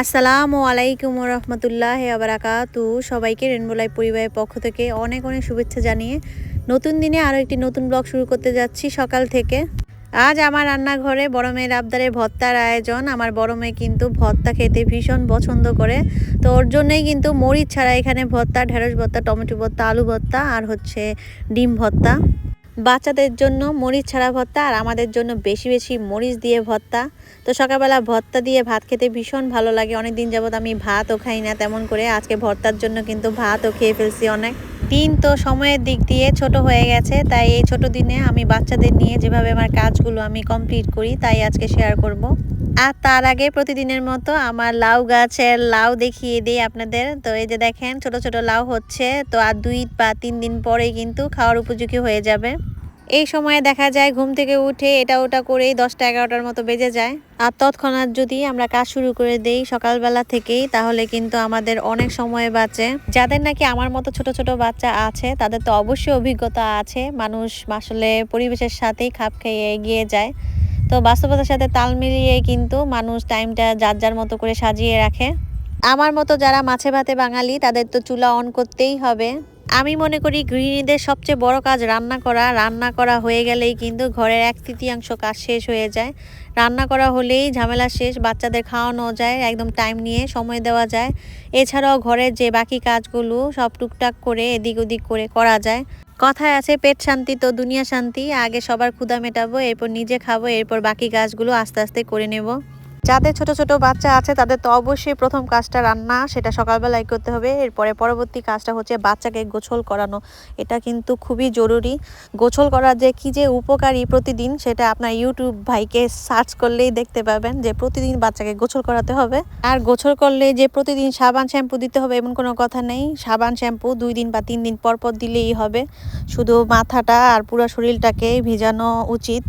আসসালামু আলাইকুম রহমতুল্লাহ আবরাকাতু সবাইকে রেনবোলাই পরিবারের পক্ষ থেকে অনেক অনেক শুভেচ্ছা জানিয়ে নতুন দিনে আরও একটি নতুন ব্লগ শুরু করতে যাচ্ছি সকাল থেকে। আজ আমার রান্নাঘরে বড় মেয়ের আবদারে ভর্তার আয়োজন। আমার বড় মেয়ে কিন্তু ভর্তা খেতে ভীষণ পছন্দ করে। তো ওর জন্যই কিন্তু মরিচ ছাড়া এখানে ভর্তা ঢেঁড়স ভর্তা টমেটো ভর্তা আলু ভর্তা আর হচ্ছে ডিম ভর্তা বাচ্চাদের জন্য মরিচ ছাড়া ভর্তা আর আমাদের জন্য বেশি বেশি মরিচ দিয়ে ভর্তা। তো সকালবেলা ভর্তা দিয়ে ভাত খেতে ভীষণ ভালো লাগে। অনেক দিন যাবত আমি ভাতও খাই না তেমন করে। আজকে ভর্তার জন্য কিন্তু ভাতও খেয়ে ফেলছি অনেক। দিন তো সময়ের দিক দিয়ে ছোট হয়ে গেছে, তাই এই ছোট দিনে আমি বাচ্চাদের নিয়ে যেভাবে আমার কাজগুলো আমি কমপ্লিট করি, তাই আজকে শেয়ার করব। আর তার আগে প্রতিদিনের মতো আমার লাউ গাছের লাউ দেখিয়ে দিই আপনাদের। তো এই যে দেখেন, ছোট ছোট লাউ হচ্ছে, তো আর দুই বা তিন দিন পরেই কিন্তু খাওয়ার উপযোগী হয়ে যাবে। এই সময়ে দেখা যায় ঘুম থেকে উঠে এটা ওটা করেই দশটা এগারোটার মতো বেজে যায়। আর তৎক্ষণাৎ যদি আমরা কাজ শুরু করে দেই সকালবেলা থেকেই, তাহলে কিন্তু আমাদের অনেক সময় বাঁচে। যাদের নাকি আমার মতো ছোট ছোট বাচ্চা আছে, তাদের তো অবশ্যই অভিজ্ঞতা আছে। মানুষ আসলে পরিবেশের সাথেই খাপ খেয়ে এগিয়ে যায়। তো বাস্তবতার সাথে তাল মিলিয়ে কিন্তু মানুষ টাইমটা যার যার মতো করে সাজিয়ে রাখে। আমার মতো যারা মাছে ভাতে বাঙালি, তাদের তো চুলা অন করতেই হবে। আমি মনে করি গৃহিণীদের সবচেয়ে বড় কাজ রান্না করা। রান্না করা হয়ে গেলেই কিন্তু ঘরের এক তৃতীয়াংশ কাজ শেষ হয়ে যায়। রান্না করা হলেই ঝামেলা শেষ, বাচ্চাদের খাওয়ানো যায়, একদম টাইম নিয়ে সময় দেওয়া যায়। এছাড়াও ঘরের যে বাকি কাজগুলো সব টুকটাক করে এদিক ওদিক করে করা যায়। কথায় আছে, পেট শান্তি তো, দুনিয়া শান্তি, আগে সবার ক্ষুদা মেটাবো, এরপর নিজে খাব, এরপর বাকি গাছগুলো আস্তে আস্তে করে নেব। যাদের ছোট ছোট বাচ্চা আছে, তাদের তো অবশ্যই প্রথম কাজটা রান্না, সেটা সকালবেলায় করতে হবে। এরপরে পরবর্তী কাজটা হচ্ছে বাচ্চাকে গোছল করানো। এটা কিন্তু খুবই জরুরি। গোছল করা যে কি যে উপকারী প্রতিদিন, সেটা আপনার ইউটিউব ভাইকে সার্চ করলেই দেখতে পাবেন যে প্রতিদিন বাচ্চাকে গোছল করাতে হবে। আর গোছল করলে যে প্রতিদিন সাবান শ্যাম্পু দিতে হবে এমন কোনো কথা নেই। সাবান শ্যাম্পু দুই দিন বা তিন দিন পর পর দিলেই হবে। শুধু মাথাটা আর পুরো শরীরটাকে ভিজানো উচিত।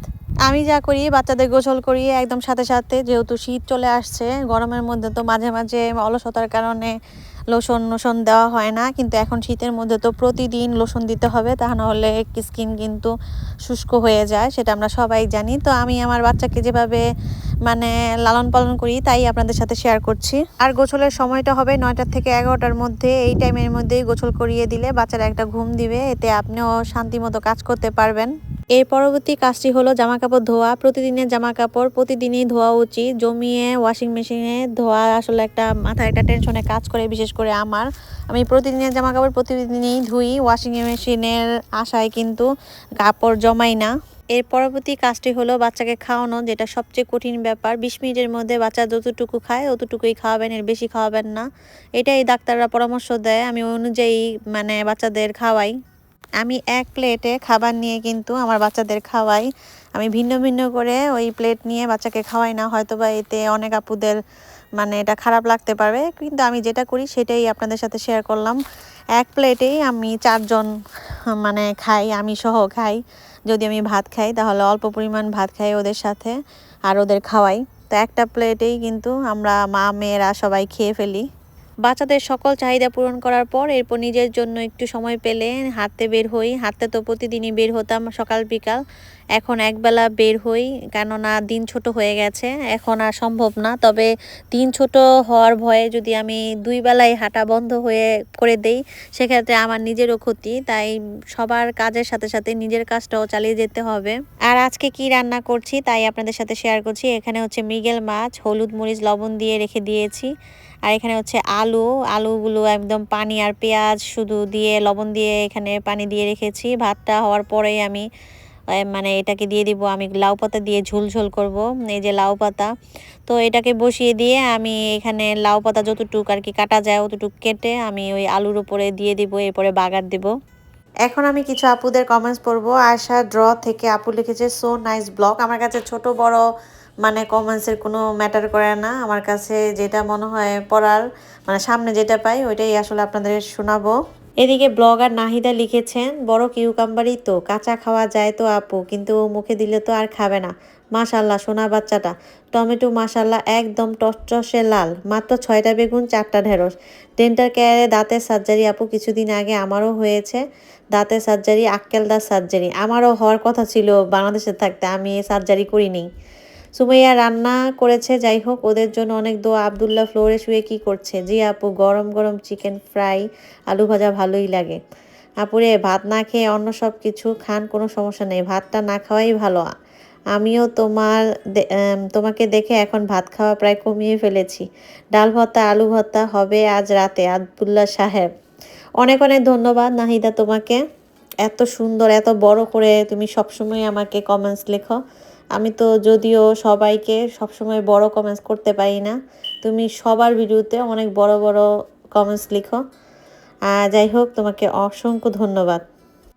আমি যা করি, বাচ্চাদের গোসল করি, একদম সাথে সাথে যেহেতু শীত চলে আসছে, গরমের মধ্যে তো মাঝে মাঝে অলসতার কারণে লোশন লোশন দেওয়া হয় না, কিন্তু এখন শীতের মধ্যে তো প্রতিদিন লোশন দিতে হবে, তা নাহলে স্কিন কিন্তু শুষ্ক হয়ে যায়, সেটা আমরা সবাই জানি। তো আমি আমার বাচ্চাকে যেভাবে মানে লালন পালন করি, তাই আপনাদের সাথে শেয়ার করছি। আর গোছলের সময়টা হবে নয়টার থেকে এগারোটার মধ্যে, এই টাইমের মধ্যেই গোছল করিয়ে দিলে বাচ্চারা একটা ঘুম দিবে, এতে আপনিও শান্তি মতো কাজ করতে পারবেন। এর পরবর্তী কাজটি হলো জামা কাপড় ধোয়া। প্রতিদিনের জামা কাপড় প্রতিদিনই ধোয়া উচিত। জমিয়ে ওয়াশিং মেশিনে ধোয়া আসলে একটা মাথায় একটা টেনশনে কাজ করে, বিশেষ করে আমার। আমি প্রতিদিনের জামা কাপড় প্রতিদিনই ধুই। ওয়াশিং মেশিনের আশায় কিন্তু কাপড় জমাই না। এর পরবর্তী কাজটি হলো বাচ্চাকে খাওয়ানো, যেটা সবচেয়ে কঠিন ব্যাপার। বিশ মিনিটের মধ্যে বাচ্চা যতটুকু খায়, অতটুকুই খাওয়াবেন, এর বেশি খাওয়াবেন না। এটাই ডাক্তাররা পরামর্শ দেয়। আমি অনুযায়ী মানে বাচ্চাদের খাওয়াই। আমি এক প্লেটে খাবার নিয়ে কিন্তু আমার বাচ্চাদের খাওয়াই। আমি ভিন্ন ভিন্ন করে ওই প্লেট নিয়ে বাচ্চাকে খাওয়াই না হয়তো বা এতে অনেক আপুদের মানে এটা খারাপ লাগতে পারবে। কিন্তু আমি যেটা করি সেটাই আপনাদের সাথে শেয়ার করলাম। এক প্লেটেই আমি চারজন মানে খাই, আমি সহ খাই। যদি আমি ভাত খাই, তাহলে অল্প পরিমাণ ভাত খাই ওদের সাথে আর ওদের খাওয়াই। তো একটা প্লেটেই কিন্তু আমরা মা মেয়েরা সবাই খেয়ে ফেলি। বাচ্চাদের সকল চাহিদা পূরণ করার পর এরপর নিজের জন্য একটু সময় পেলে হাঁটতে বের হই। হাঁটতে তো প্রতিদিনই বের হতাম সকাল বিকাল। এখন একবেলা বের হই, কেননা দিন ছোট হয়ে গেছে, এখন আর সম্ভব না। তবে দিন ছোট হওয়ার ভয়ে যদি আমি দুই বেলায় হাঁটা বন্ধ হয়ে, করে দেই, সেক্ষেত্রে আমার নিজেরও ক্ষতি। তাই সবার কাজের সাথে সাথে নিজের কাজটাও চালিয়ে যেতে হবে। আর আজকে কি রান্না করছি, তাই আপনাদের সাথে শেয়ার করছি। এখানে হচ্ছে মৃগেল মাছ, হলুদ মরিচ, লবণ দিয়ে রেখে দিয়েছি। আর এখানে হচ্ছে আলু, আলুগুলো একদম পানি আর পেঁয়াজ শুধু দিয়ে, লবণ দিয়ে এখানে পানি দিয়ে রেখেছি। ভাতটা হওয়ার পরেই আমি মানে এটাকে দিয়ে দিব, আমি লাউ পাতা দিয়ে ঝোল ঝোল করব, এই যে লাউ পাতা। তো এটাকে বসিয়ে দিয়ে আমি এখানে লাউ পাতা যতটুক আর কি কাটা যায় অতটুক কেটে আমি ওই আলুর উপরে দিয়ে দিব, এরপরে বাগার দিব। এখন আমি কিছু আপুদের কমেন্টস পড়ব। আশা ড্র থেকে আপু লিখেছে সো নাইস ব্লগ আমার কাছে ছোট, বড় মানে কমেন্টসের কোনো ম্যাটার করে না। আমার কাছে যেটা মনে হয় পড়ার মানে সামনে যেটা পাই, ওইটাই আসলে আপনাদের শোনাবো। এদিকে ব্লগার নাহিদা লিখেছেন, বড় কিউকাম্বারই তো, কাঁচা খাওয়া যায় তো আপু, কিন্তু ও মুখে দিলে তো আর খাবে না। মাশাল্লাহ, সোনা বাচ্চাটা। টমেটো মাশাল্লাহ একদম টসটসে লাল, মাত্র ছয়টা বেগুন, চারটা ঢেঁড়স। ডেন্টাল কেয়ারে দাঁতের সার্জারি আপু, কিছুদিন আগে আমারও হয়েছে। দাঁতের সার্জারি, আক্কেল দাঁত সার্জারি। আমারও হওয়ার কথা ছিল বাংলাদেশে থাকতে, আমি সার্জারি করিনি। সুমাইয়া রান্না করেছে, যাই হোক, ওদের জন্য অনেক দোয়া। আবদুল্লাহ ফ্লোরে শুয়ে কি করছে? জি আপু, গরম গরম চিকেন ফ্রাই, আলু ভাজা ভালোই লাগে। আপুরে, ভাত না খেয়ে অন্য সব কিছু খান, কোনো সমস্যা নেই। ভাতটা না খাওয়াই ভালো। আমিও তোমার তোমাকে দেখে এখন ভাত খাওয়া প্রায় কমিয়ে ফেলেছি। ডাল ভর্তা, আলু ভর্তা হবে আজ রাতে, আবদুল্লাহ সাহেব। অনেক অনেক ধন্যবাদ নাহিদা তোমাকে। এত সুন্দর, এত বড় করে তুমি সবসময় আমাকে কমেন্টস লেখো। আমি তো যদিও সবাইকে সবসময় বড় কমেন্টস করতে পারি না, তুমি সবার ভিডিওতে অনেক বড় বড় কমেন্টস লিখো। যাই হোক, তোমাকে অসংখ্য ধন্যবাদ।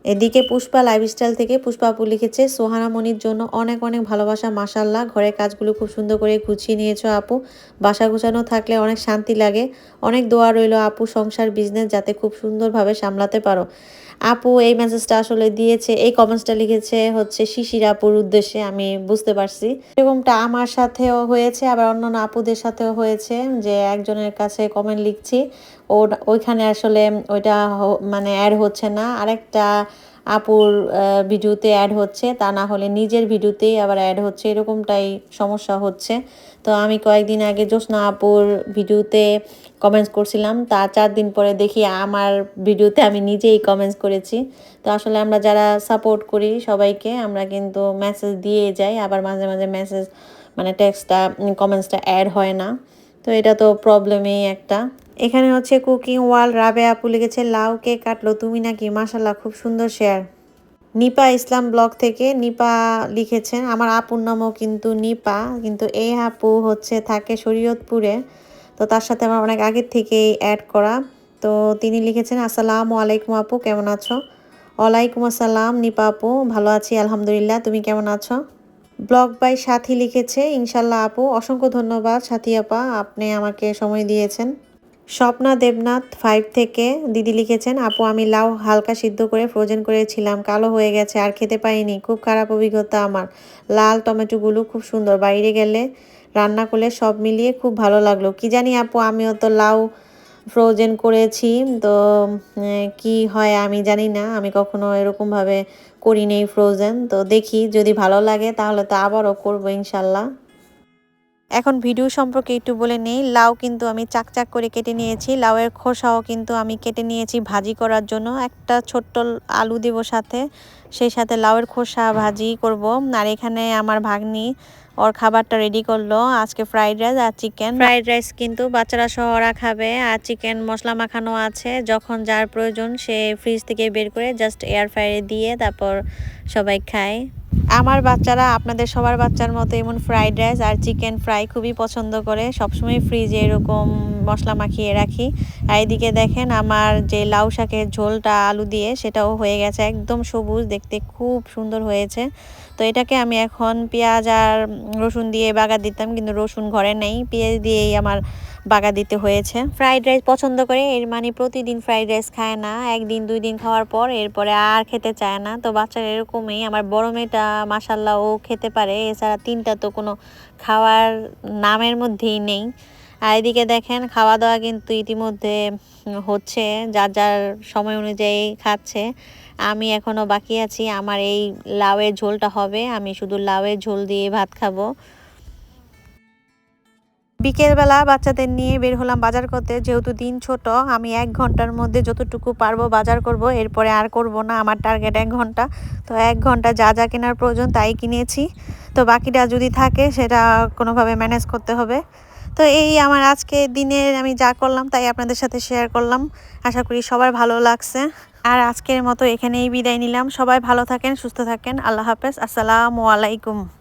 এদিকে পুষ্পা লাইফস্টাইল থেকে পুষ্পা আপু লিখেছে, সোহানা মনির জন্য অনেক অনেক ভালোবাসা মাসাল্লাহ ঘরের কাজগুলো খুব সুন্দর করে গুছিয়ে নিয়েছ আপু। বাসা গুছানো থাকলে অনেক শান্তি লাগে। অনেক দোয়া রইল আপু সংসার বিজনেস যাতে খুব সুন্দরভাবে সামলাতে পারো। আপু এই মেসেজটা আসলে দিয়েছে, এই কমেন্টসটা লিখেছে হচ্ছে শিশির আপুর উদ্দেশ্যে, আমি বুঝতে পারছি। এরকমটা আমার সাথেও হয়েছে, আবার অন্যান্য আপুদের সাথেও হয়েছে, যে একজনের কাছে কমেন্ট লিখছি। ওর ওইখানে আসলে ওইটা মানে অ্যাড হচ্ছে না। আরেকটা আপুর ভিডিওতে অ্যাড হচ্ছে, তা না হলে নিজের ভিডিওতেই আবার অ্যাড হচ্ছে, এরকমটাই সমস্যা হচ্ছে। তো আমি কয়েকদিন আগে জ্যোৎস্না আপুর ভিডিওতে কমেন্টস করছিলাম, তা চার দিন পরে দেখি আমার ভিডিওতে আমি নিজেই কমেন্টস করেছি। তো আসলে আমরা যারা সাপোর্ট করি সবাইকে, আমরা কিন্তু মেসেজ দিয়ে যাই, আবার মাঝে মাঝে মেসেজ মানে টেক্সটটা কমেন্টসটা অ্যাড হয় না। তো এটা তো প্রবলেমই একটা। এখানে হচ্ছে কুকিং ওয়াল রাবে আপু লিখেছে, লাউ কে কাটলো তুমি নাকি? মাশাল্লাহ খুব সুন্দর শেয়ার নিপা ইসলাম ব্লগ থেকে নিপা লিখেছেন, আমার আপুর নামও কিন্তু নিপা, কিন্তু এই আপু হচ্ছে থাকে শরীয়তপুরে, তো তার সাথে আমার অনেক আগের থেকেই অ্যাড করা। তো তিনি লিখেছেন, আসসালামু আলাইকুম আপু, কেমন আছো? ওয়ালাইকুম আসসালাম নিপা আপু, ভালো আছি, আলহামদুলিল্লাহ, তুমি কেমন আছো? ব্লগ বাই সাথী লিখেছে ইনশাল্লাহ আপু, অসংখ্য ধন্যবাদ সাথী আপা, আপনি আমাকে সময় দিয়েছেন। স্বপ্না দেবনাথ ফাইভ থেকে দিদি লিখেছেন, আপু, আমি লাউ হালকা সিদ্ধ করে ফ্রোজেন করেছিলাম, কালো হয়ে গেছে, আর খেতে পাইনি, খুব খারাপ অভিজ্ঞতা আমার। লাল টমেটোগুলো খুব সুন্দর, বাইরে গেলে রান্না করলে সব মিলিয়ে খুব ভালো লাগল। কি জানি আপু, আমিও তো লাউ ফ্রোজেন করেছি, তো কি হয় আমি জানি না, আমি কখনো এরকমভাবে করি নেই ফ্রোজেন তো দেখি, যদি ভালো লাগে তাহলে তো আবারও করব ইনশাল্লাহ। এখন ভিডিও সম্পর্কে একটু বলে নেই। লাউ কিন্তু আমি চাকচাক করে কেটে নিয়েছি। লাউয়ের খোসাও কিন্তু আমি কেটে নিয়েছি ভাজি করার জন্য। একটা ছোট্ট আলু দেব সাথে, সেই সাথে লাউয়ের খোসা ভাজি করব। আর এখানে আমার ভাগ্নি ওর খাবারটা রেডি করল। আজকে ফ্রাইড রাইস আর চিকেন ফ্রাইড রাইস কিন্তু বাচ্চারা সহ ওরা খাবে আর চিকেন মশলা মাখানো আছে। যখন যার প্রয়োজন সে ফ্রিজ থেকে বের করে জাস্ট এয়ার ফ্রায়ারে দিয়ে তারপর সবাই খায়। আমার বাচ্চারা, আপনাদের সবার বাচ্চার মতো এমন ফ্রাইড রাইস আর চিকেন ফ্রাই খুবই পছন্দ করে। সবসময় ফ্রিজে এরকম মশলা মাখিয়ে রাখি। আর এদিকে দেখেন আমার যে লাউ শাকের ঝোলটা আলু দিয়ে, সেটাও হয়ে গেছে একদম সবুজ, দেখতে খুব সুন্দর হয়েছে। তো এটাকে আমি এখন পেঁয়াজ আর রসুন দিয়ে বাগা দিতাম, কিন্তু রসুন ঘরে নেই। পেঁয়াজ দিয়েই আমার বাগা দিতে হয়েছে। ফ্রাইড রাইস পছন্দ করে, এর মানে প্রতিদিন ফ্রাইড রাইস খায় না, একদিন দুই দিন খাওয়ার পর এরপরে আর খেতে চায় না। তো বাচ্চারা এরকমই, আমার বড় মেয়েটা মাসাল্লাহ ও খেতে পারে, এছাড়া তিনটা তো কোনো খাওয়ার নামের মধ্যেই নেই। আর এদিকে দেখেন খাওয়া দাওয়া কিন্তু ইতিমধ্যে হচ্ছে, যার যার সময় অনুযায়ী খাচ্ছে। আমি এখনও বাকি আছি, আমার এই লাউয়ের ঝোলটা হবে, আমি শুধু লাউয়ের ঝোল দিয়ে ভাত খাব। বিকেলবেলা বাচ্চাদের নিয়ে বের হলাম বাজার করতে। যেহেতু দিন ছোট, আমি এক ঘণ্টার মধ্যে যতটুকু পারব বাজার করব। এরপরে আর করব না, আমার টার্গেট এক ঘণ্টা। তো এক ঘণ্টা যা যা কেনার প্রয়োজন তাই কিনেছি। তো বাকিটা যদি থাকে, সেটা কোনোভাবে ম্যানেজ করতে হবে। তো এই আমার আজকে দিনের আমি যা করলাম তাই আপনাদের সাথে শেয়ার করলাম। আশা করি সবার ভালো লাগছে। আর আজকের মতো এখানেই বিদায় নিলাম। সবাই ভালো থাকেন, সুস্থ থাকেন। আল্লাহ হাফেজ। আসসালামু আলাইকুম।